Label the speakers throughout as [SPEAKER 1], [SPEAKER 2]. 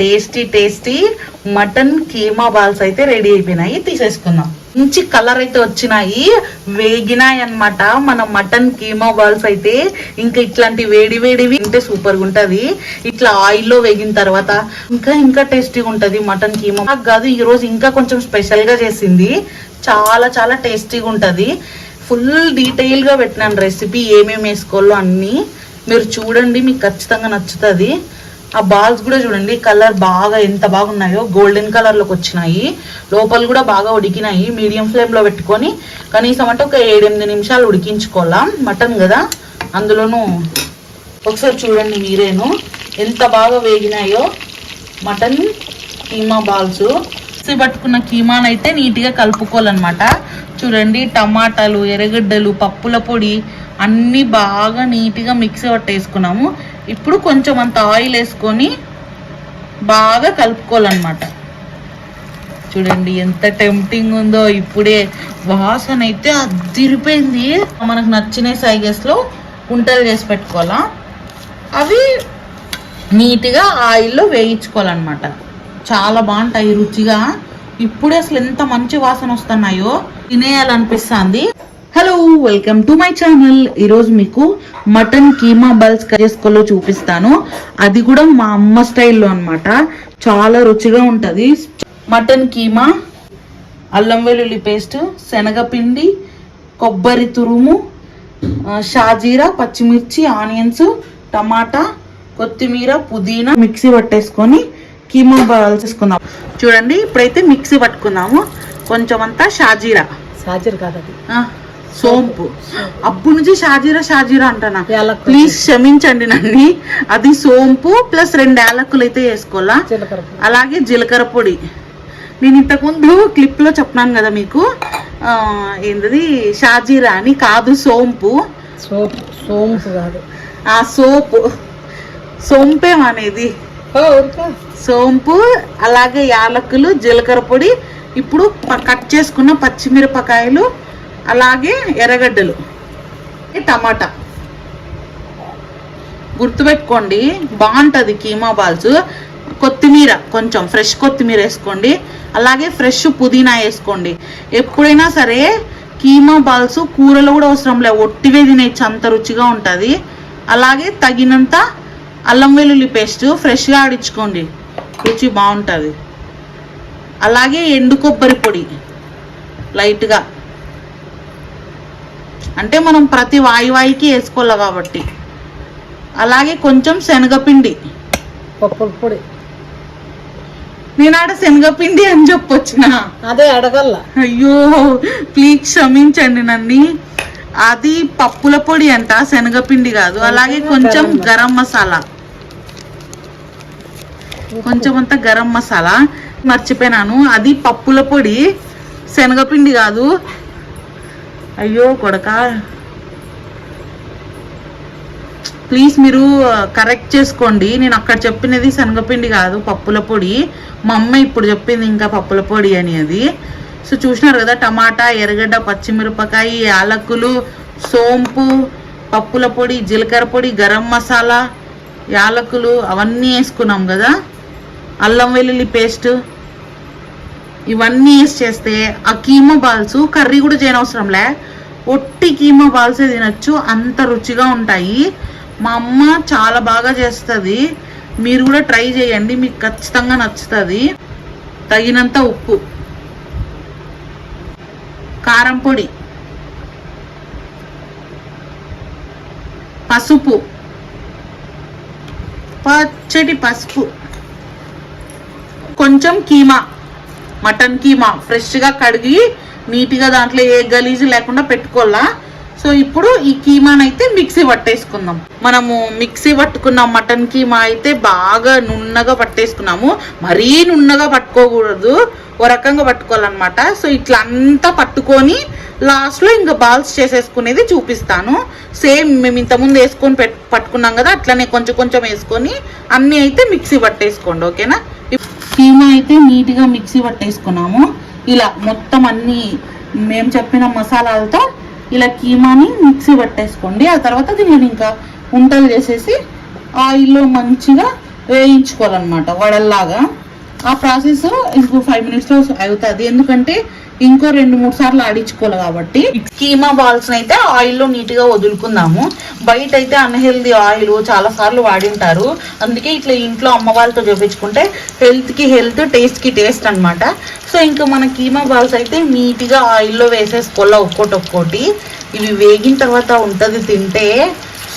[SPEAKER 1] Tasty tasty mutton keema balls అయితే ready అయిపోయినాయి. తీసేసుకుందాం. మంచి కలర్ అయితే వచ్చినాయి. వేగినాయి అన్నమాట మన మటన్ కీమా బాల్స్ అయితే ఇంకా ఇట్లాంటి వేడి వేడివి ఉంటే సూపర్గా ఉంటది. ఇట్లా ఆయిల్లో వేగిన తర్వాత ఇంకా ఇంకా టేస్టీగా ఉంటది మటన్ కీమా నాకు కాదు ఈ రోజు ఇంకా కొంచెం స్పెషల్గా చేసింది. చాలా చాలా టేస్టీగా ఉంటది. ఫుల్ డీటెయిల్గా పెట్టినాను రెసిపీ ఏమేమి వేసుకోవాలో అన్నీ. మీరు చూడండి మీకు ఖచ్చితంగా నచ్చుతుంది. ఆ బాల్స్ కూడా చూడండి కలర్ బాగా ఎంత బాగున్నాయో గోల్డెన్ కలర్లోకి వచ్చినాయి. లోపల కూడా బాగా ఉడికినాయి మీడియం ఫ్లేమ్లో పెట్టుకొని. కనీసం అంటే ఒక ఏడెనిమిది నిమిషాలు ఉడికించుకోవాలా మటన్ కదా? అందులోనూ ఒకసారి చూడండి మీరేను. ఎంత బాగా వేగినాయో మటన్ కీమా బాల్స్. మిక్సీ పట్టుకున్న కీమాను అయితే నీట్గా కలుపుకోవాలన్నమాట. చూడండి టమాటాలు ఎర్రగడ్డలు పప్పుల పొడి అన్నీ బాగా నీట్గా మిక్సీ పట్టేసుకున్నాము. ఇప్పుడు కొంచెం అంత ఆయిల్ వేసుకొని బాగా కలుపుకోవాలన్నమాట. చూడండి ఎంత టెంప్టింగ్ ఉందో ఇప్పుడే. వాసన అయితే అదిరిపోయింది. మనకు నచ్చిన సైజెస్లో ఉంటలు చేసి పెట్టుకోవాలా. అవి నీట్గా ఆయిల్లో వేయించుకోవాలన్నమాట. చాలా బాగుంటాయి రుచిగా. ఇప్పుడే అసలు ఎంత మంచి వాసన వస్తున్నాయో తినేయాలనిపిస్తుంది. Hello welcome to my channel ఈరోజు మీకు మటన్ కీమా బల్స్ చేసుకోలో చూపిస్తాను. అది కూడా మా అమ్మ స్టైల్లో అన్నమాట. చాలా రుచిగా ఉంటుంది. మటన్ కీమా అల్లం వెల్లుల్లి పేస్ట్ శనగపిండి కొబ్బరి తురుము షాజీరా పచ్చిమిర్చి ఆనియన్స్ టమాటా కొత్తిమీర పుదీనా మిక్సీ పట్టేసుకొని కీమా బాల్స్ వేసుకుందాం చూడండి ఇప్పుడైతే మిక్సీ పట్టుకుందాము. కొంచెం అంతా షాజీరా
[SPEAKER 2] సాజర్ కాదు అది.
[SPEAKER 1] సోంపు. అప్పుడు నుంచి షాజీరా షాజీరా అంటానా. ప్లీజ్ క్షమించండి నన్ను. అది సోంపు ప్లస్ రెండు యాలక్కులు అయితే వేసుకోవాలా. అలాగే జీలకర్ర పొడి. నేను ఇంతకుముందు క్లిప్లో చెప్పినాను కదా మీకు. ఏంటిది షాజీరా అని కాదు సోంపు.
[SPEAKER 2] సోప్ సోంపు కాదు.
[SPEAKER 1] ఆ సోపు. సోంపేం అనేది. సోంపు అలాగే యాలకులు జీలకర్ర పొడి. ఇప్పుడు కట్ చేసుకున్న పచ్చిమిరపకాయలు అలాగే ఎర్రగడ్డలు. టమాటా. గుర్తుపెట్టుకోండి బాగుంటుంది కీమా బాల్స్. కొత్తిమీర కొంచెం ఫ్రెష్ కొత్తిమీర వేసుకోండి. అలాగే ఫ్రెష్ పుదీనా వేసుకోండి. ఎప్పుడైనా సరే కీమా బాల్స్ కూరలో కూడా అవసరం లే ఒట్టివే తినేచ్చు అంత రుచిగా ఉంటుంది. అలాగే తగినంత అల్లం వెల్లుల్లి పేస్ట్ ఫ్రెష్గా ఆడించుకోండి. రుచి బాగుంటుంది. అలాగే ఎండు కొబ్బరి పొడి లైట్గా. అంటే మనం ప్రతి వాయి వాయికి వేసుకోవాలి కాబట్టి. అలాగే కొంచెం శనగపిండి.
[SPEAKER 2] పప్పుల పొడి.
[SPEAKER 1] నేను ఆడ శనగపిండి అని చెప్పొచ్చిన?
[SPEAKER 2] అదే అడగల్ల.
[SPEAKER 1] అయ్యో ప్లీజ్ క్షమించండి నన్ను. అది పప్పుల పొడి అంట శనగపిండి కాదు. అలాగే కొంచెం గరం మసాలా. కొంచెం అంత గరం మసాలా. మర్చిపోయినాను. అది పప్పుల పొడి శనగపిండి కాదు. అయ్యో కొడకా. ప్లీజ్ మీరు కరెక్ట్ చేసుకోండి. నేను అక్కడ చెప్పినది శనగపిండి కాదు పప్పుల పొడి. మా అమ్మ ఇప్పుడు చెప్పింది ఇంకా పప్పుల పొడి అని అది సో చూసినారు కదా టమాటా ఎర్రగడ్డ పచ్చిమిరపకాయ యాలకులు సోంపు పప్పుల పొడి జీలకర్ర పొడి గరం మసాలా యాలకులు అవన్నీ వేసుకున్నాం కదా. అల్లం వెల్లుల్లి పేస్ట్. ఇవన్నీ యూస్ చేస్తే ఆ కీమా బాల్స్ కర్రీ కూడా చేయనవసరంలే. ఒట్టి కీమా బాల్సే తినచ్చు అంత రుచిగా ఉంటాయి. మా అమ్మ చాలా బాగా చేస్తుంది. మీరు కూడా ట్రై చేయండి మీకు ఖచ్చితంగా నచ్చుతుంది. తగినంత ఉప్పు. కారం పొడి. పసుపు. పచ్చటి పసుపు. కొంచెం కీమా. మటన్ కీమా ఫ్రెష్గా కడిగి నీట్గా దాంట్లో ఏ గలీజు లేకుండా పెట్టుకోవాలా? సో ఇప్పుడు ఈ కీమాని అయితే మిక్సీ పట్టేసుకుందాం. మనము మిక్సీ పట్టుకున్న మటన్ కీమా అయితే బాగా నున్నగా పట్టేసుకున్నాము. మరీ నున్నగా పట్టుకోకూడదు. ఓ రకంగా పట్టుకోవాలన్నమాట. సో ఇట్లా అంతా పట్టుకొని లాస్ట్లో ఇంకా బాల్స్ చేసేసుకునేది చూపిస్తాను. సేమ్ మేము ఇంతకుముందు వేసుకొని పెట్ పట్టుకున్నాం కదా అట్లనే కొంచెం కొంచెం వేసుకొని అన్నీ అయితే మిక్సీ పట్టేసుకోండి ఓకేనా? కీమా అయితే నీట్గా మిక్సీ పట్టేసుకున్నాము. ఇలా మొత్తం అన్ని మేము చెప్పిన మసాలాలతో ఇలా కీమాని మిక్సీ పట్టేసుకోండి. ఆ తర్వాత దీనిని ఇంకా ఉంటలు చేసేసి ఆయిల్లో మంచిగా వేయించుకోవాలన్నమాట వడల్లాగా. ఆ ప్రాసెస్ ఇంకో ఫైవ్ మినిట్స్లో అవుతుంది. ఎందుకంటే ఇంకో రెండు మూడు సార్లు ఆడించుకోవాలి కాబట్టి. కీమా బాల్స్ అయితే ఆయిల్లో నీట్గా వదులుకుందాము. బయట అయితే అన్హెల్దీ ఆయిల్ చాలా సార్లు వాడింటారు. అందుకే ఇట్లా ఇంట్లో అమ్మ వాళ్ళతో చూపించుకుంటే హెల్త్కి హెల్త్ టేస్ట్కి టేస్ట్ అన్నమాట. సో ఇంకా మన కీమా బాల్స్ అయితే నీట్గా ఆయిల్లో వేసేసుకోవాలి ఒక్కోటి ఒక్కోటి. ఇవి వేగిన తర్వాత ఉంటుంది తింటే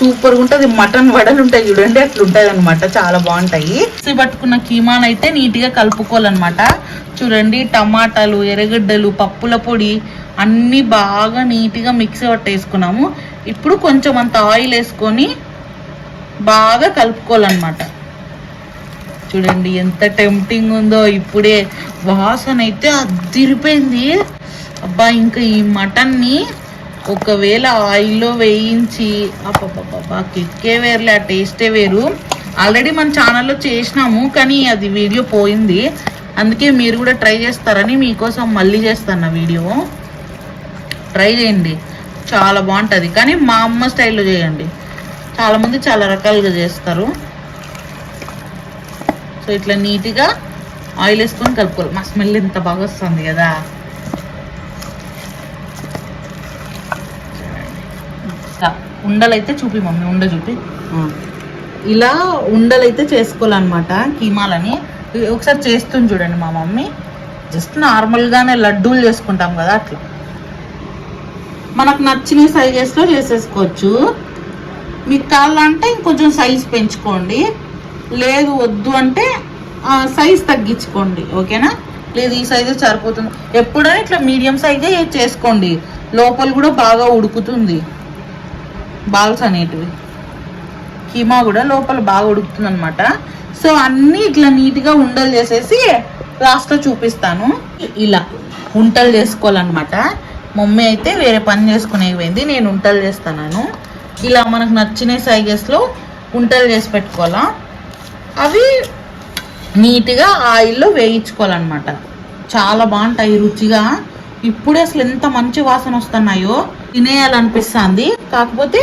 [SPEAKER 1] సూపర్గా మటన్ వడలు ఉంటాయి చూడండి అట్లా ఉంటది అనమాట చాలా బాగుంటాయి. మిక్సీ పట్టుకున్న కీమాన్ అయితే నీట్గా కలుపుకోవాలన్నమాట. చూడండి టమాటాలు ఎర్రగడ్డలు పప్పుల పొడి అన్ని బాగా నీట్గా మిక్సీ పట్టేసుకున్నాము. ఇప్పుడు కొంచెం అంత ఆయిల్ వేసుకొని బాగా కలుపుకోవాలన్నమాట. చూడండి ఎంత టెంప్టింగ్ ఉందో ఇప్పుడే. వాసన అయితే అదిరిపోయింది. అబ్బా ఇంకా ఈ మటన్ని ఒకవేళ ఆయిల్లో వేయించి అబ్బబ్బబ్బా కిక్కే వేరులే ఆ టేస్టే వేరు. ఆల్రెడీ మన ఛానల్లో చేసినాము కానీ అది వీడియో పోయింది. అందుకే మీరు కూడా ట్రై చేస్తారని మీకోసం మళ్ళీ చేస్తాను నా వీడియో ట్రై చేయండి. చాలా బాగుంటుంది. కానీ మా అమ్మ స్టైల్లో చేయండి. చాలామంది చాలా రకాలుగా చేస్తారు. సో ఇట్లా నీట్గా ఆయిల్ వేసుకొని కలుపుకోవాలి. మా స్మెల్ ఎంత బాగా వస్తుంది కదా ఇలా ఉండలైతే చూపి మమ్మీ ఉండ చూపి. ఇలా ఉండలైతే చేసుకోవాలన్నమాట కీమాలని. ఒకసారి చేస్తుంది చూడండి మా మమ్మీ. జస్ట్ నార్మల్గానే లడ్డూలు చేసుకుంటాం కదా అట్లా. మనకు నచ్చిన సైజెస్లో చేసేసుకోవచ్చు. మీకు కావాలంటే ఇంకొంచెం సైజ్ పెంచుకోండి. లేదు వద్దు అంటే సైజ్ తగ్గించుకోండి ఓకేనా? లేదు ఈ సైజే సరిపోతుంది. ఎప్పుడైనా ఇట్లా మీడియం సైజే చేసుకోండి. లోపల కూడా బాగా ఉడుకుతుంది. బాల్స్ అనేటివి. కీమా కూడా లోపల బాగా ఉడుకుతుంది అనమాట సో అన్నీ ఇట్లా నీట్గా ఉండలు చేసేసి లాస్ట్లో చూపిస్తాను. ఇలా ఉంటలు చేసుకోవాలన్నమాట. మమ్మీ అయితే వేరే పని చేసుకునేవి పోయింది నేను ఉంటలు చేస్తాను ఇలా మనకు నచ్చిన సైజెస్లో ఉంటలు చేసి పెట్టుకోవాలా. అవి నీట్గా ఆయిల్లో వేయించుకోవాలన్నమాట. చాలా బాగుంటాయి రుచిగా. ఇప్పుడే అసలు ఎంత మంచి వాసన వస్తున్నాయో. తినేయాలనిపిస్తుంది. కాకపోతే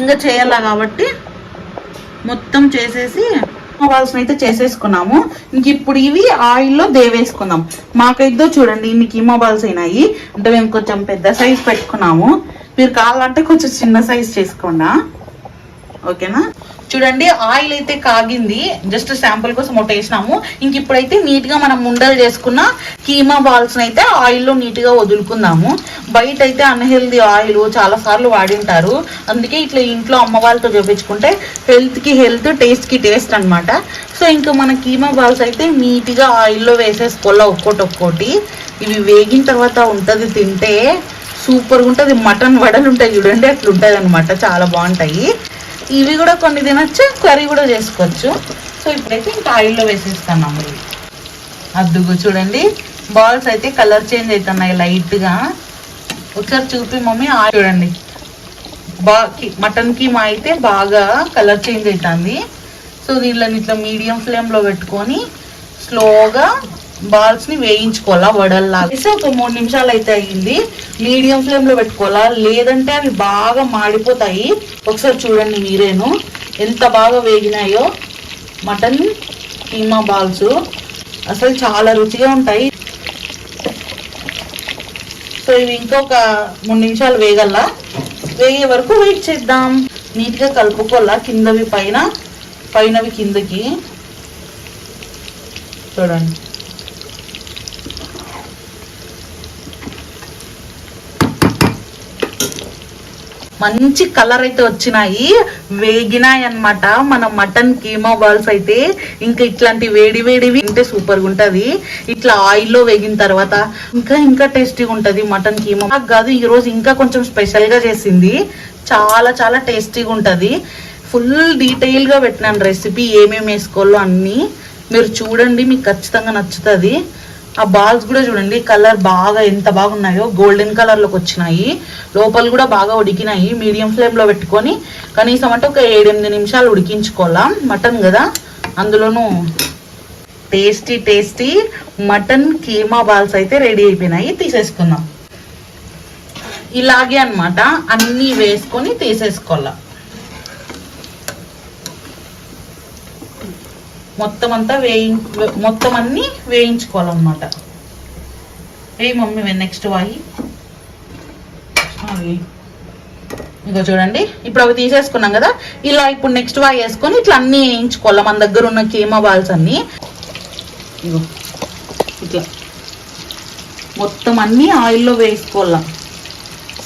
[SPEAKER 1] ఇంకా చేయాలా కాబట్టి మొత్తం చేసేసి కావాల్సిన అయితే చేసేసుకున్నాము. ఇంక ఇప్పుడు ఇవి ఆయిల్లో దేవేసుకుందాం. మాకైతే చూడండి ఇన్ని కీమోబాల్స్ అయినాయి. అంటే మేము కొంచెం పెద్ద సైజ్ పెట్టుకున్నాము. మీరు కావాలంటే కొంచెం చిన్న సైజ్ చేసుకోండా. ఓకేనా? చూడండి ఆయిల్ అయితే కాగింది. జస్ట్ శాంపుల్ కోసం ఒకటి వేసినాము ఇంక ఇప్పుడైతే నీట్గా మనం ముండలు చేసుకున్న కీమా బాల్స్ అయితే ఆయిల్లో నీట్గా వదులుకుందాము. బయట అయితే అన్హెల్దీ ఆయిల్ చాలా సార్లు వాడింటారు. అందుకే ఇట్లా ఇంట్లో అమ్మ వాళ్ళతో చూపించుకుంటే హెల్త్కి హెల్త్ టేస్ట్కి టేస్ట్ అనమాట సో ఇంకా మన కీమా బాల్స్ అయితే నీట్గా ఆయిల్లో వేసేసుకోవాలా ఒక్కోటి ఒక్కోటి ఇవి వేగిన తర్వాత ఉంటది తింటే సూపర్గా ఉంటుంది. మటన్ వడలు ఉంటాయి చూడండి అట్లా ఉంటుంది అనమాట చాలా బాగుంటాయి. ఇవి కూడా కొన్ని తినొచ్చు కర్రీ కూడా చేసుకోవచ్చు. సో ఇప్పుడైతే ఇంకా ఆయిల్లో వేసేస్తున్నాము ఇవి అద్దుగు చూడండి బాల్స్ అయితే కలర్ చేంజ్ అవుతున్నాయి లైట్గా. ఒకసారి చూపి మమ్మీ ఆయిల్ చూడండి. బా మటన్ కీమా అయితే బాగా కలర్ చేంజ్ అవుతుంది సో దీనిలో ఇట్లా మీడియం ఫ్లేమ్లో పెట్టుకొని స్లోగా బాల్స్ని వేయించుకోవాలా వడల్లా ఒక మూడు నిమిషాలు అయితే అయ్యింది. మీడియం ఫ్లేమ్లో పెట్టుకోవాలా? లేదంటే అవి బాగా మాడిపోతాయి. ఒకసారి చూడండి మీరేను. ఎంత బాగా వేగినాయో. మటన్ కీమా బాల్స్ అసలు చాలా రుచిగా ఉంటాయి. సో ఇవి ఇంకొక మూడు నిమిషాలు వేగల్లా? వేగే వరకు వెయిట్ చేద్దాం. నీట్గా కలుపుకోవాలా? కిందవి పైన. పైనవి కిందకి. చూడండి. మంచి కలర్ అయితే వచ్చినాయి. వేగినాయి అన్నమాట మన మటన్ కీమా బాల్స్ అయితే ఇంకా ఇట్లాంటి వేడి వేడివి ఉంటే సూపర్గా ఉంటుంది. ఇట్లా ఆయిల్లో వేగిన తర్వాత ఇంకా ఇంకా టేస్టీగా ఉంటుంది మటన్ కీమా. నాకు కాదు ఈరోజు ఇంకా కొంచెం స్పెషల్గా చేసింది. చాలా చాలా టేస్టీగా ఉంటుంది. ఫుల్ డీటెయిల్గా పెట్టినాను రెసిపీ ఏమేమి వేసుకోవాలో అన్ని. మీరు చూడండి మీకు ఖచ్చితంగా నచ్చుతుంది. ఆ బాల్స్ కూడా చూడండి కలర్ బాగా ఎంత బాగున్నాయో గోల్డెన్ కలర్లోకి వచ్చినాయి. లోపల కూడా బాగా ఉడికినాయి మీడియం ఫ్లేమ్లో పెట్టుకొని కనీసం అంటే ఒక ఏడెనిమిది నిమిషాలు ఉడికించుకోవాలా మటన్ కదా? అందులోనూ tasty tasty mutton keema balls అయితే రెడీ అయిపోయినాయి తీసేసుకుందాం. ఇలాగే అన్నమాట అన్నీ వేసుకొని తీసేసుకోవాలా. మొత్తం అంతా వేయి మొత్తం అన్ని వేయించుకోవాలన్నమాట. వేయి మమ్మీ నెక్స్ట్ వాయి. అవి. చూడండి. ఇప్పుడు అవి తీసేసుకున్నాం కదా. ఇలా ఇప్పుడు నెక్స్ట్ వాయి వేసుకొని ఇట్లా అన్ని వేయించుకోవాలి? మన దగ్గర ఉన్న కీమా బాల్స్ అన్ని. ఇగో ఇట్లా. మొత్తం అన్ని ఆయిల్లో వేసుకోవాలా?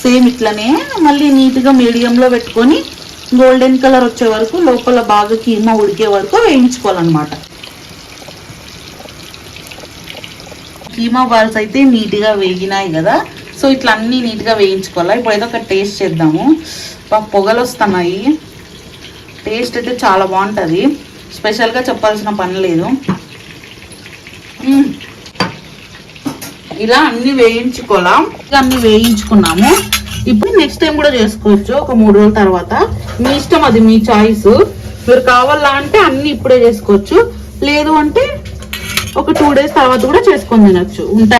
[SPEAKER 1] సేమ్ ఇట్లనే మళ్ళీ నీట్గా మీడియంలో పెట్టుకొని గోల్డెన్ కలర్ వచ్చే వరకు లోపల బాగా కీమా ఉడికే వరకు వేయించుకోవాలన్నమాట. కీమా బాల్స్ అయితే నీట్గా వేగినాయి కదా సో ఇట్లా అన్నీ నీట్గా వేయించుకోవాలి? ఇప్పుడు ఏదో ఒక టేస్ట్ చేద్దాము. బాగా పొగలు వస్తున్నాయి. టేస్ట్ అయితే చాలా బాగుంటుంది. స్పెషల్గా చెప్పాల్సిన పని లేదు. ఇలా అన్నీ వేయించుకోవాలా? అన్నీ అన్ని వేయించుకున్నాము. ఇప్పుడు నెక్స్ట్ టైం కూడా చేసుకోవచ్చు. ఒక మూడు రోజుల తర్వాత. మీ ఇష్టం అది మీ చాయిస్ మీరు కావాలా అంటే అన్ని ఇప్పుడే చేసుకోవచ్చు. లేదు అంటే ఒక టూ డేస్ తర్వాత కూడా చేసుకొని తినొచ్చు. ఉంటాయి.